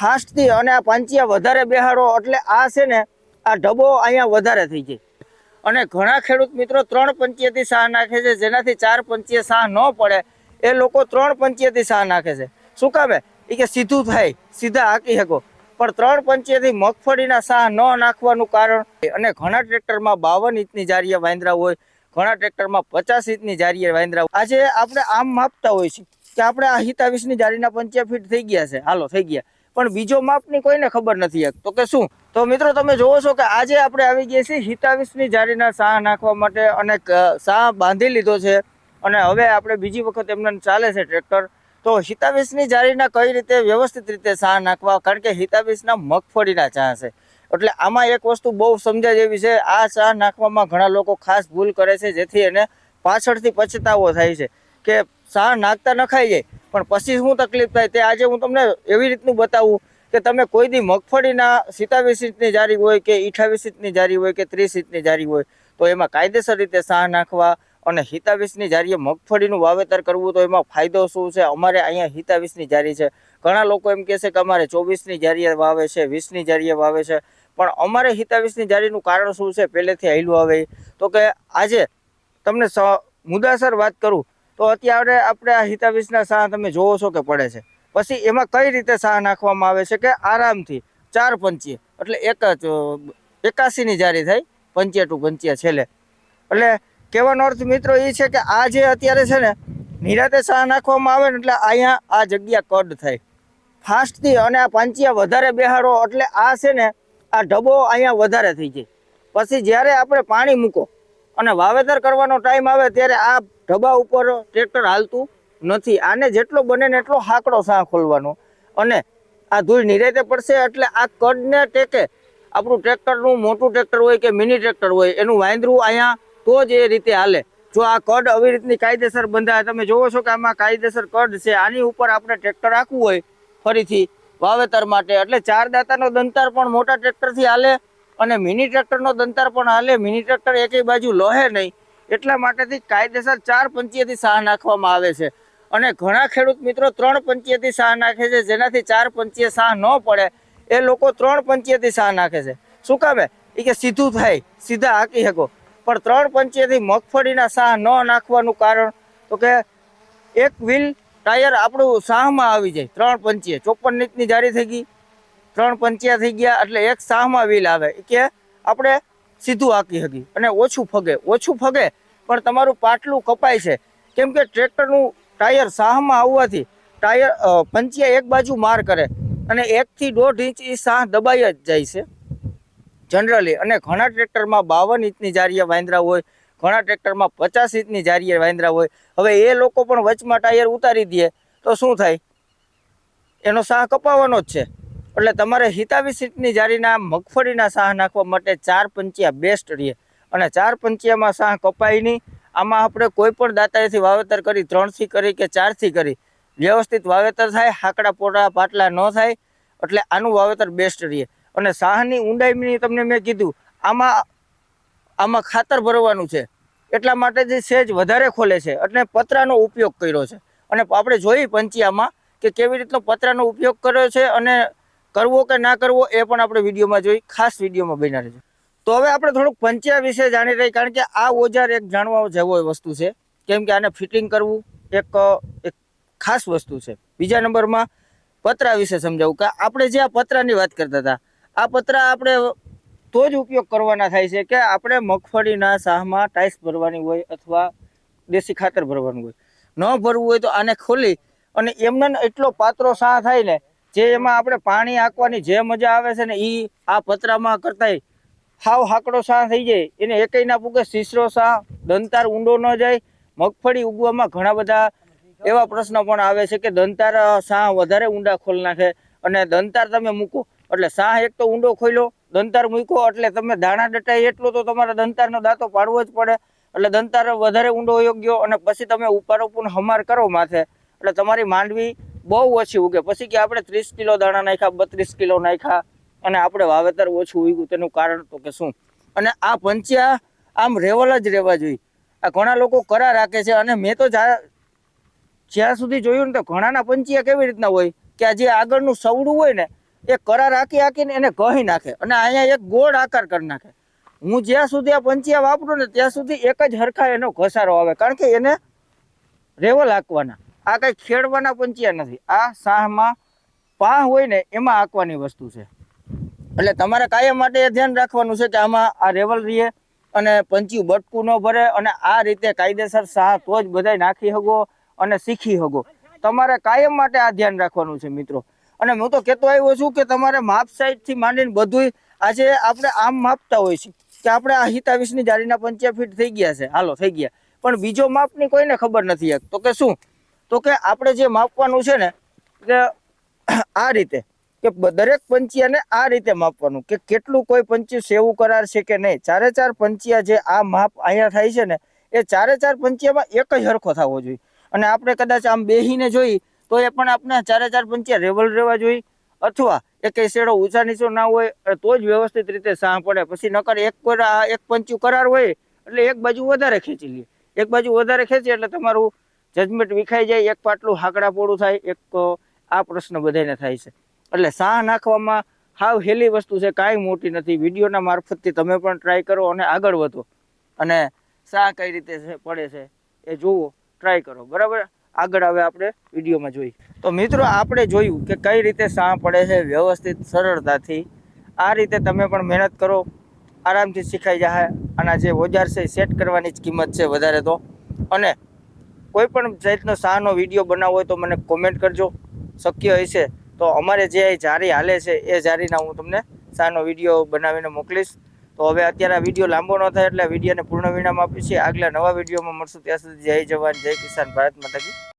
ફાસ્ટથી અને આ પાંચિયા વધારે બેહાડો એટલે આ છે ને, આ ઢબો અહીંયા વધારે થઈ જાય. અને ઘણા ખેડૂત મિત્રો ત્રણ પંચીયથી સાહ નાખે છે, જેનાથી ચાર પંચીય સાહ ન પડે. એ લોકો ત્રણ પંચીયથી સાહ નાખે છે. શું કામે? એ કે સીધું થાય, સીધા હાકી શકો. પણ ત્રણ પંચીયથી મગફળીના સાહ ન નાખવાનું કારણ અને ઘણા ટ્રેક્ટરમાં બાવન ઇંચની જારીએ વાંદરા હોય, ઘણા ટ્રેક્ટરમાં પચાસ ઇંચની જારીએ વાંદરા હોય. આજે આપણે આમ માપતા હોય છે કે આપણે આ હિતાવીસની જારીના પંચ્યા ફીટ થઈ ગયા છે. હાલો, થઈ ગયા. પણ બીજો માપની કોઈને ખબર નથી. તો કે શું? તો મિત્રો તમે જોવો છો કે આજે આપણે આવી ગયા છીએ હિતાવીસની જારીના સાહ નાખવા માટે અને સાહ બાંધી લીધો છે અને હવે આપણે બીજી વખત એમને ચાલે છે ટ્રેક્ટર. તો હિતાવીસની જારીના કઈ રીતે વ્યવસ્થિત રીતે સાહ નાખવા? કારણ કે હિતાવીસના મગફળીના ચા છે. એટલે આમાં એક વસ્તુ બહુ સમજાય જેવી છે, આ ચા નાખવામાં ઘણા લોકો ખાસ ભૂલ કરે છે, જેથી એને પાછળથી પછતાવો થાય છે. કે ચા નાખતા નખાઈ જાય. પણ પછી શું તકલીફ થાય તે આજે હું તમને એવી રીતનું બતાવું કે તમે કોઈ દી મગફળીના સિત્તાવીસ ઇંચની જારી હોય કે અઠાવીસ ઇંચની જારી હોય કે ત્રીસ ઇંચની જારી હોય, તો એમાં કાયદેસર રીતે સાહ નાખવા અને હિતાવીસની જારીએ મગફળીનું વાવેતર કરવું, તો એમાં ફાયદો શું છે? અમારે અહીંયા હિતાવીસની જારી છે. ઘણા લોકો એમ કહે છે કે અમારે ચોવીસની જારીએ વાવે છે, વીસની જારીએ વાવે છે. પણ અમારે હિતાવીસની જારીનું કારણ શું છે? પહેલેથી હેલું આવે. તો કે આજે તમને મુદ્દાસર વાત કરું તો અત્યારે આપણે આ હિતાવીસના સાહ તમે જોવો છો કે પડે છે. પછી એમાં કઈ રીતે સાહ નાખવામાં આવે છે કે આરામથી ચાર પંચીએ એટલે એક જ એકાસીની જારી થાય પંચિયા ટુ પંચિયા છેલ્લે. એટલે કહેવાનો અર્થ મિત્રો એ છે કે આ જે અત્યારે છે ને, નિરાતે સાહ નાખવામાં આવે ને એટલે અહીંયા આ જગ્યા કડ થાય ફાસ્ટથી અને આ પાંચિયા વધારે બેહાડો એટલે આ છે ને, આ ઢબો અહીંયા વધારે થઈ જાય. પછી જ્યારે આપણે પાણી મૂકો અને વાવેતર કરવાનો ટાઈમ આવે ત્યારે આ ઢબા ઉપર ટ્રેક્ટર હાલતું નથી. આને જેટલો બને ને એટલો હાકડો સાહ ખોલવાનો. અને આ ધૂળ નિરાતે પડશે એટલે આ કડને ટેકે આપણું ટ્રેક્ટરનું મોટું ટ્રેક્ટર હોય કે મિની ટ્રેક્ટર હોય, એનું વાંદરું અહીંયા તો જ એ રીતે હાલે. જો આ કડ આવી રીતની કાયદેસર બંધાય, તમે જોવો છો કે આમાં કાયદેસર કડ છે. આની ઉપર આપણે ટ્રેક્ટર રાખવું હોય ફરીથી વાવેતર માટે. એટલે ચાર દાતાનો દંતાર પણ મોટા ટ્રેક્ટરથી હાલે. અને મિની ટ્રેક્ટરનો દંતાર પણ હાલે, મિની ટ્રેક્ટર એકેય બાજુ લોહે નહીં. એટલા માટેથી કાયદેસર ચાર પંચીયથી સાહ નાખવામાં આવે છે. અને ઘણા ખેડૂત મિત્રો ત્રણ પંચીયથી સાહ નાખે છે, જેનાથી ચાર પંચીય સાહ ન પડે. એ લોકો ત્રણ પંચીયથી સાહ નાખે છે. શું કામે એ કે સીધું થાય, સીધા હાકી શકો. પણ ત્રણ પંચીયથી મગફળીના સાહ ન નાખવાનું કારણ તો કે એક વ્હીલ ટાયર આપણું સાહમાં આવી જાય, ત્રણ પંચીએ. ચોપન ઇંચની જારી થઈ ગઈ. ત્રણ પંચિયા થઈ ગયા એટલે એક સાહમાં વ્હીલ આવે. કે આપણે સીધું હાકી હકી અને ઓછું ફગે. ઓછું ફગે, પણ તમારું પાટલું કપાય છે. કેમ કે ટ્રેક્ટરનું ટાયર સાહમાં આવવાથી ટાયર પંચિયા એક બાજુ માર કરે. અને એકથી દોઢ ઇંચ એ સાહ દબાઈ જ જાય છે. જનરલી. અને ઘણા ટ્રેક્ટરમાં બાવન ઇંચની જારીએ વાંદરા હોય, ઘણા ટ્રેક્ટરમાં પચાસ ઇંચની જારીએ વાંદરા હોય. હવે એ લોકો પણ વચમાં ટાયર ઉતારી દે તો શું થાય? એનો સાહ કપાવવાનો જ છે. એટલે તમારે હિતાવી સીટની જારીના મગફળીના સાહ નાખવા માટે ચાર પંચિયા બેસ્ટ રહીએ. અને ચાર પંચિયામાં સાહ કપાય નહીં આમાં આપણે કોઈ પણ દાતાએથી વાવેતર કરી, ત્રણથી કરી કે ચારથી કરી, વ્યવસ્થિત વાવેતર થાય, હાકડા પોટા પાટલા ન થાય, એટલે આનું વાવેતર બેસ્ટ રહીએ. અને સાહની ઊંડાઈની તમને મેં કીધું, આમાં આમાં ખાતર ભરવાનું છે. એટલા માટે જે સેજ વધારે ખોલે છે, એટલે પતરાનો ઉપયોગ કર્યો છે. અને આપણે જોઈ પંચિયામાં કે કેવી રીતનો પતરાનો ઉપયોગ કર્યો છે અને કરવો કે ના કરવો એ પણ આપણે વિડીયોમાં જોઈ, ખાસ વિડીયોમાં બન્યા રહેજો. તો હવે આપણે થોડુંક પંચ્યા વિશે જાણી રહી, કારણ કે આ ઓજાર એક જાણવા જેવો વસ્તુ છે. કેમ કે આને ફિટિંગ કરવું એક એક ખાસ વસ્તુ છે. બીજા નંબરમાં પતરા વિશે સમજાવું કે આપણે જે આ પતરાની વાત કરતા હતા, આ પતરા આપણે તો જ ઉપયોગ કરવાના થાય છે કે આપણે મગફળીના શાહમાં ટાઈસ ભરવાની હોય અથવા દેશી ખાતર ભરવાનું હોય. ન ભરવું હોય તો આને ખોલી અને એમને એટલો પાત્રો શાહ થાય ને જે એમાં આપણે પાણી આંકવાની જે મજા આવે છે ને એ આ પતરામાં કરતાંય હાવ હાકડો સા થઈ જાય. એને એકેય ના પૂકે સીસરો સા દંતાર ઊંડો ન જાય. મગફળી ઉગવામાં ઘણા બધા એવા પ્રશ્નો પણ આવે છે કે દંતાર સા વધારે ઊંડા ખોલ નાખે અને દંતાર તમે મૂકો એટલે સાહ એક તો ઊંડો ખોલ્યો દંતાર મૂકો એટલે તમે દાણા ડટાય એટલો તો તમારે દંતારનો દાંતો પાડવો જ પડે. એટલે દંતાર વધારે ઊંડો યોગ્ય અને પછી તમે ઉપર ઉપર હમાર કરો માથે. એટલે તમારી માંડવી બહુ ઓછી ઉગે. પછી કે આપણે ત્રીસ કિલો દાણા નાખ્યા, બત્રીસ કિલો નાખ્યા અને આપણે વાવેતર ઓછું ઉગ્યું. તેનું કારણ તો કે શું? અને આ પંચ્યા આમ રેવલ જ રહેવા જોઈએ. આ ઘણા લોકો કરા રાખે છે અને મેં તો જ્યાં સુધી જોયું ને તો ઘણાના પંચિયા કેવી રીતના હોય કે આ જે આગળનું સવડું હોય ને, એ કરાર રાખી રાખીને એને કહી નાખે અને અહીંયા એક ગોળ આકાર કરી નાખે. હું જ્યાં સુધી આ પંચિયા વાપરું ને ત્યાં સુધી એક જ હરખા એનો ઘસારો આવે. કારણ કે એને રેવલ આંકવાના આ કઈ ખેડવાના પંચિયા નથી. આ સાહમાં પાહ હોય ને એમાં આંકવાની વસ્તુ છે. એટલે તમારે કાયમ માટે ધ્યાન રાખવાનું છે કે આમાં આ રેવલ રહીએ અને પંચિયું બટકું ન ભરે અને આ રીતે કાયદેસર સાહ તો જ બધાય નાખી હગો અને શીખી હગો. તમારે કાયમ માટે આ ધ્યાન રાખવાનું છે મિત્રો. અને હું તો કહેતો આવ્યો છું કે તમારે માપ સાઈડથી માંડીને બધુંય આજે આપણે આમ માપતા હોય છે કે આપણે આ હિતાવીસની જાળીના પંચ્યા ફીટ થઈ ગયા છે. હાલો, થઈ ગયા. પણ બીજો માપની કોઈને ખબર નથી તો કે શું? તો કે આપણે જે માપવાનું છે ને, કે આ રીતે, કે દરેક પંચિયાને આ રીતે માપવાનું, કે કેટલું કોઈ પંચી સેવું કરાર છે કે નહીં. ચારે ચાર પંચિયા જે આ માપ અહીંયા થાય છે ને, એ ચારે ચાર પંચિયામાં એક જ હરખો થવો જોઈએ. અને આપણે કદાચ આમ બેહીને જોઈ, તો એ પણ આપણે ચારે ચાર પંચિયા રેવલ રહેવા જોઈએ અથવા એ કઈ શેડો ઊંચા નીચો ના હોય તો જ વ્યવસ્થિત રીતે સાહ પડે. પછી નકર એક એક પંચું કરાર હોય, એટલે એક બાજુ વધારે ખેંચી લે. એક બાજુ વધારે ખેંચી, એટલે તમારું જજમેન્ટ વિખાઈ જાય, એક પાટલું હાકડા પોળું થાય, એક તો આ પ્રશ્ન બધાને થાય છે. એટલે સાહ નાખવામાં હાવ હેલી વસ્તુ છે, કાંઈ મોટી નથી. વિડીયોના મારફતથી તમે પણ ટ્રાય કરો અને આગળ વધો. અને સાહ કઈ રીતે પડે છે, એ જુઓ ટ્રાય કરો. બરાબર? આગળ હવે આપણે વિડીયોમાં જોઈ તો મિત્રો, આપણે જોયું કે કઈ રીતે સાહ પડે છે, વ્યવસ્થિત સરળતાથી. આ રીતે તમે પણ મહેનત કરો, આરામથી શીખાઈ જાય આના જે ઓજાર છે સેટ કરવાની જ કિંમત છે વધારે તો. અને કોઈ પણ જાતનો શાહનો વીડિયો બનાવવો હોય તો મને કોમેન્ટ કરજો. શક્ય હશે તો અમારે જે જારી હાલે છે, એ જારીના હું તમને શાહનો વીડિયો બનાવીને મોકલીશ. તો હવે અત્યારે આ વીડિયો લાંબો ન થાય એટલે વિડીયોને પૂર્ણ વિરામ આપીશું. આગલા નવા વિડીયોમાં મળશું. ત્યાં સુધી જય જવાન, જય કિસાન ભારત માતા